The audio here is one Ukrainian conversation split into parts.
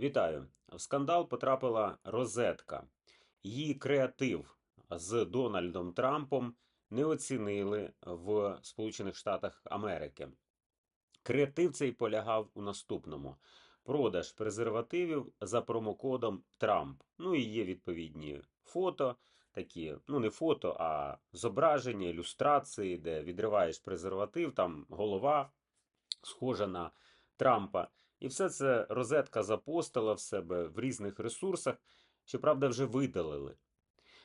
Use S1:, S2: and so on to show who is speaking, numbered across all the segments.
S1: Вітаю! В скандал потрапила розетка. Її креатив з Дональдом Трампом не оцінили в Сполучених Штатах Америки. Креатив цей полягав у наступному: продаж презервативів за промокодом Трамп. Ну і є відповідні фото, такі, ну не фото, а зображення, ілюстрації, де відриваєш презерватив, там голова схожа на Трампа. І все це розетка запостила в себе в різних ресурсах. Щоправда, вже видалили.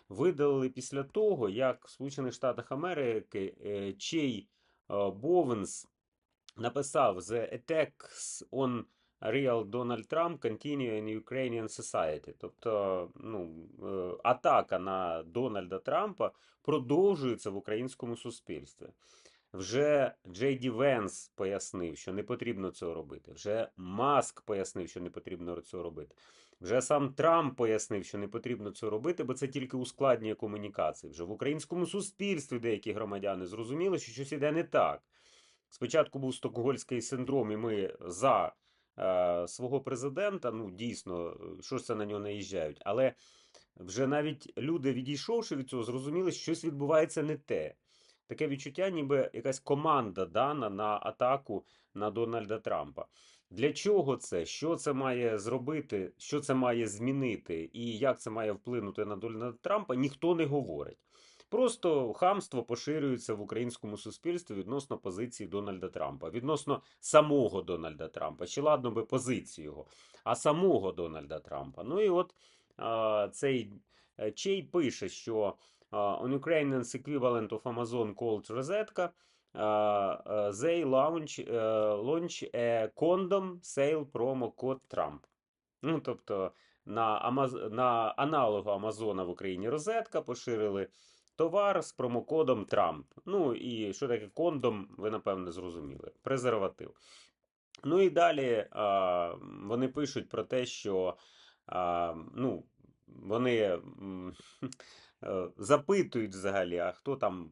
S1: Видалили після того, як в Сполучених Штатах Америки е, Чей е, Бовенс написав The attacks on real Donald Trump continue in Ukrainian society. Тобто, ну, е, атака на Дональда Трампа продовжується в українському суспільстві. Вже Джей Ді Венс пояснив, що не потрібно цього робити. Вже Маск пояснив, що не потрібно цього робити. Вже сам Трамп пояснив, що не потрібно цього робити, бо це тільки ускладнює комунікації. Вже в українському суспільстві деякі громадяни зрозуміли, що щось іде не так. Спочатку був стокгольський синдром, і ми за е, свого президента, ну дійсно, що ж це на нього наїжджають. Але вже навіть люди, відійшовши від цього, зрозуміли, що щось відбувається не те. Таке відчуття, ніби якась команда дана на атаку на Дональда Трампа. Для чого це? Що це має зробити, що це має змінити, і як це має вплинути на Дональда Трампа, ніхто не говорить. Просто хамство поширюється в українському суспільстві відносно позиції Дональда Трампа, відносно самого Дональда Трампа. Чи ладно би позицію його, а самого Дональда Трампа. Ну і от а, цей е, Чей пише, що uh, on Ukrainian's equivalent of Amazon called Rosetka, uh, they launch, uh, launch a condom sale promo code Trump. Ну, тобто на, Амаз... на аналогу Амазона в Україні розетка поширили товар з промокодом Трамп. Ну і що таке кондом, ви напевне зрозуміли. Презерватив. Ну і далі а, вони пишуть про те, що а, ну, вони е, запитують взагалі, а хто там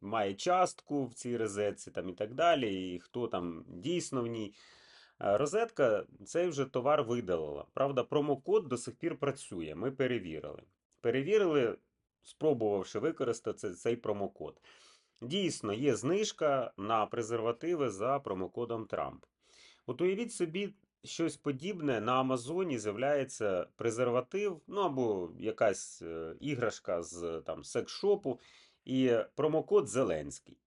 S1: має частку в цій розетці там і так далі, і хто там дійсно в ній. Розетка цей вже товар видалила. Правда, промокод до сих пір працює. Ми перевірили. Перевірили, спробувавши використати цей промокод. Дійсно, є знижка на презервативи за промокодом Трамп. От уявіть собі, щось подібне на Амазоні з'являється презерватив, ну або якась е, іграшка з там секс-шопу, і промокод Зеленський.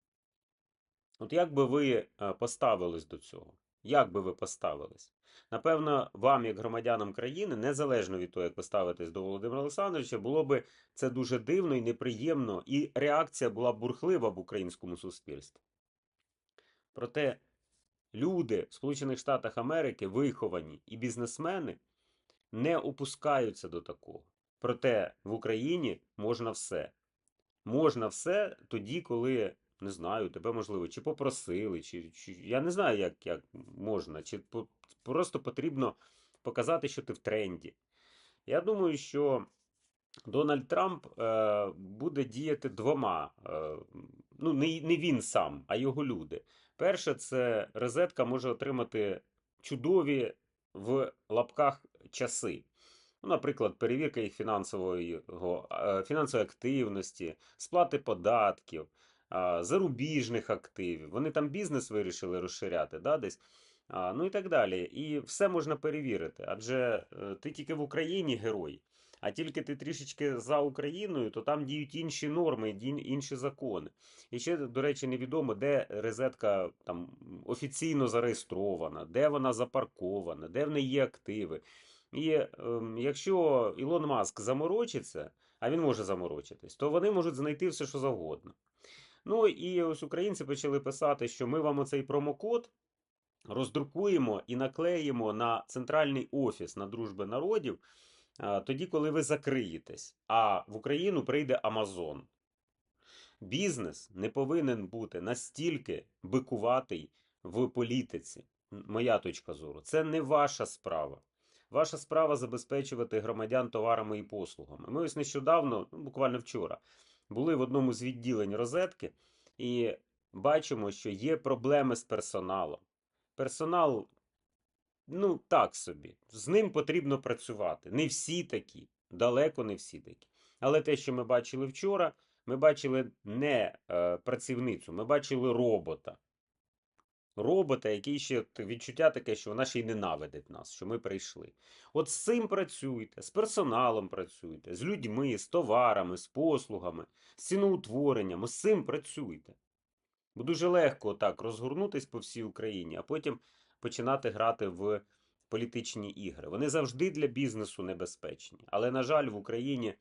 S1: От як би ви е, поставились до цього? Як би ви поставились? Напевно, вам, як громадянам країни, незалежно від того, як ви ставитесь до Володимира Олександровича, було би це дуже дивно і неприємно, і реакція була б бурхлива в українському суспільстві. Проте люди в Сполучених Штатах Америки, виховані і бізнесмени, не опускаються до такого. Проте в Україні можна все. Можна все тоді, коли не знаю, тебе можливо, чи попросили, чи, чи я не знаю, як, як можна, чи по- просто потрібно показати, що ти в тренді. Я думаю, що Дональд Трамп е, буде діяти двома. Е, ну, не, не він сам, а його люди. Перше, це розетка може отримати чудові в лапках часи. Ну, наприклад, перевірка їх фінансової, фінансової активності, сплати податків, зарубіжних активів. Вони там бізнес вирішили розширяти, да, десь. Ну і так далі. І все можна перевірити. Адже е, ти тільки в Україні герой, а тільки ти трішечки за Україною, то там діють інші норми, інші закони. І ще, до речі, невідомо, де розетка там офіційно зареєстрована, де вона запаркована, де в неї є активи. І ем, якщо Ілон Маск заморочиться, а він може заморочитись, то вони можуть знайти все, що завгодно. Ну і ось українці почали писати, що ми вам оцей промокод роздрукуємо і наклеїмо на центральний офіс на дружби народів, тоді, коли ви закриєтесь. А в Україну прийде Амазон. Бізнес не повинен бути настільки бикуватий в політиці. Моя точка зору. Це не ваша справа. Ваша справа забезпечувати громадян товарами і послугами. Ми ось нещодавно, ну, буквально вчора, були в одному з відділень розетки і бачимо, що є проблеми з персоналом. Персонал ну, так собі. З ним потрібно працювати. Не всі такі, далеко не всі такі. Але те, що ми бачили вчора, ми бачили не е, працівницю, ми бачили робота. Робота, який ще відчуття таке, що вона ще й ненавидить нас, що ми прийшли. От з цим працюйте, з персоналом працюйте, з людьми, з товарами, з послугами, з ціноутворенням, з цим працюйте. Бо дуже легко так розгорнутись по всій Україні, а потім починати грати в політичні ігри. Вони завжди для бізнесу небезпечні. Але, на жаль, в Україні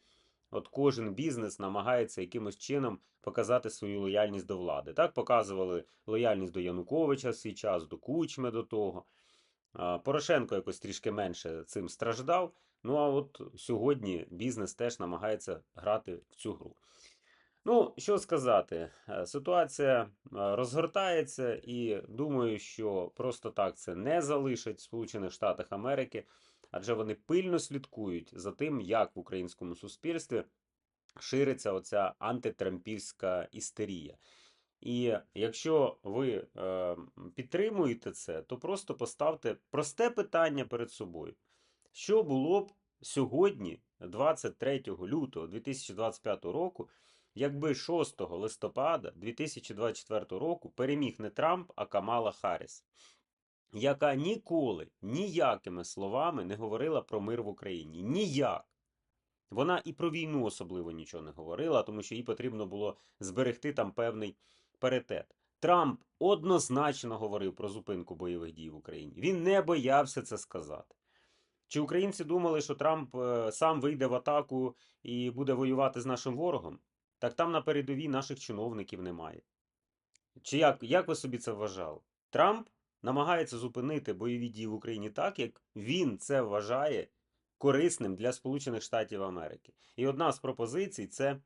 S1: от кожен бізнес намагається якимось чином показати свою лояльність до влади. Так показували лояльність до Януковича в свій час, до Кучми до того. Порошенко якось трішки менше цим страждав. Ну а от сьогодні бізнес теж намагається грати в цю гру. Ну, що сказати, Е, ситуація е, розгортається, і думаю, що просто так це не залишить в Сполучених Штатах Америки, адже вони пильно слідкують за тим, як в українському суспільстві шириться оця антитрампівська істерія. І якщо ви е, підтримуєте це, то просто поставте просте питання перед собою. Що було б сьогодні, 23 лютого 2025 року, якби 6 листопада 2024 року переміг не Трамп, а Камала Харріс, яка ніколи ніякими словами не говорила про мир в Україні. Ніяк. Вона і про війну особливо нічого не говорила, тому що їй потрібно було зберегти там певний паритет. Трамп однозначно говорив про зупинку бойових дій в Україні. Він не боявся це сказати. Чи українці думали, що Трамп е, сам вийде в атаку і буде воювати з нашим ворогом? Так там на передовій наших чиновників немає. Чи як, як ви собі це вважали? Трамп намагається зупинити бойові дії в Україні так, як він це вважає корисним для Сполучених Штатів Америки. І одна з пропозицій це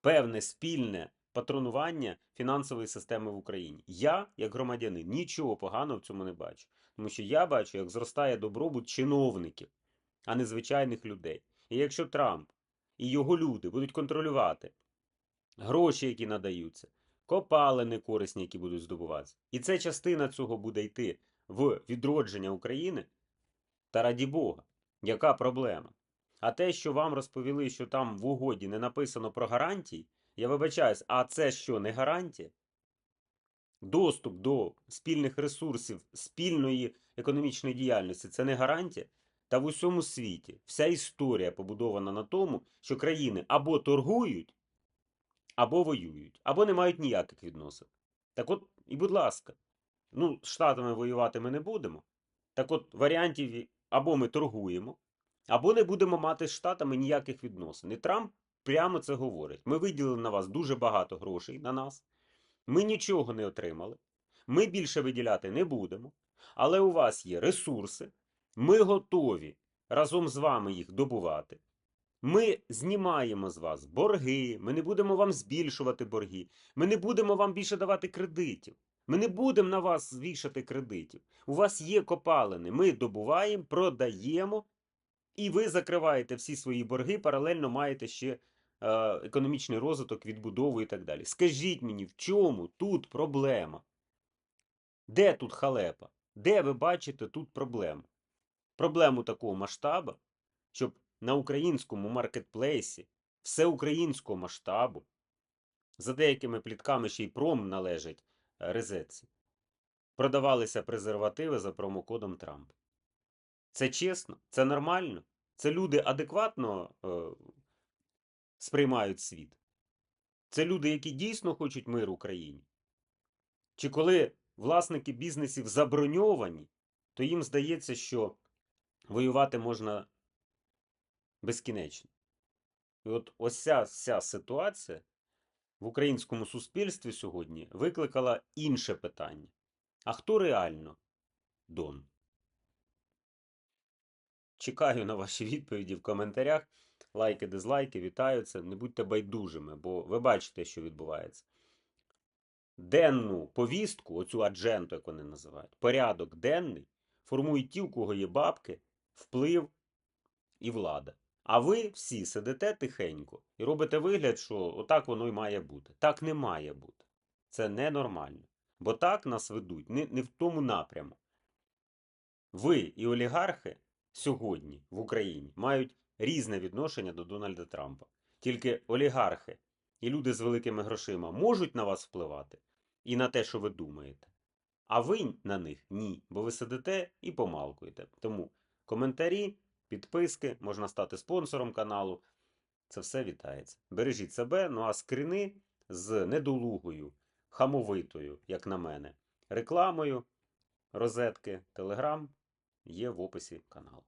S1: певне спільне патронування фінансової системи в Україні. Я, як громадянин, нічого поганого в цьому не бачу. Тому що я бачу, як зростає добробут чиновників, а не звичайних людей. І якщо Трамп і його люди будуть контролювати гроші, які надаються, копалини корисні, які будуть здобуватися, і це частина цього буде йти в відродження України, та раді Бога, яка проблема? А те, що вам розповіли, що там в угоді не написано про гарантії, я вибачаюсь, а це що, не гарантія? Доступ до спільних ресурсів, спільної економічної діяльності це не гарантія. Та в усьому світі вся історія побудована на тому, що країни або торгують, або воюють, або не мають ніяких відносин. Так от, і будь ласка, ну, з Штатами воювати ми не будемо. Так от, варіантів або ми торгуємо, або не будемо мати з Штатами ніяких відносин. І Трамп прямо це говорить. Ми виділили на вас дуже багато грошей на нас. Ми нічого не отримали. Ми більше виділяти не будемо. Але у вас є ресурси. Ми готові разом з вами їх добувати. Ми знімаємо з вас борги, ми не будемо вам збільшувати борги, ми не будемо вам більше давати кредитів. Ми не будемо на вас звішати кредитів. У вас є копалини, ми добуваємо, продаємо, і ви закриваєте всі свої борги, паралельно маєте ще е, економічний розвиток, відбудову і так далі. Скажіть мені, в чому тут проблема? Де тут халепа? Де ви бачите тут проблему? Проблему такого масштабу, щоб на українському маркетплейсі всеукраїнського масштабу, за деякими плітками ще й пром належить е, резетці, продавалися презервативи за промокодом Трамп. Це чесно, це нормально. Це люди адекватно е, сприймають світ. Це люди, які дійсно хочуть миру Україні. Чи коли власники бізнесів заброньовані, то їм здається, що воювати можна безкінечно. І от ось ця вся ситуація в українському суспільстві сьогодні викликала інше питання. А хто реально Дон? Чекаю на ваші відповіді в коментарях. Лайки, дизлайки, вітаються. Не будьте байдужими, бо ви бачите, що відбувається. Денну повістку, оцю адженту, як вони називають, порядок денний, формують ті, у кого є бабки, вплив і влада. А ви всі сидите тихенько і робите вигляд, що отак воно й має бути. Так не має бути. Це ненормально. Бо так нас ведуть не, не в тому напряму. Ви і олігархи сьогодні в Україні мають різне відношення до Дональда Трампа. Тільки олігархи і люди з великими грошима можуть на вас впливати і на те, що ви думаєте. А ви на них ні, бо ви сидите і помалкуєте. Тому коментарі, підписки, можна стати спонсором каналу. Це все вітається. Бережіть себе, ну а скрини з недолугою, хамовитою, як на мене, рекламою, розетки, телеграм є в описі каналу.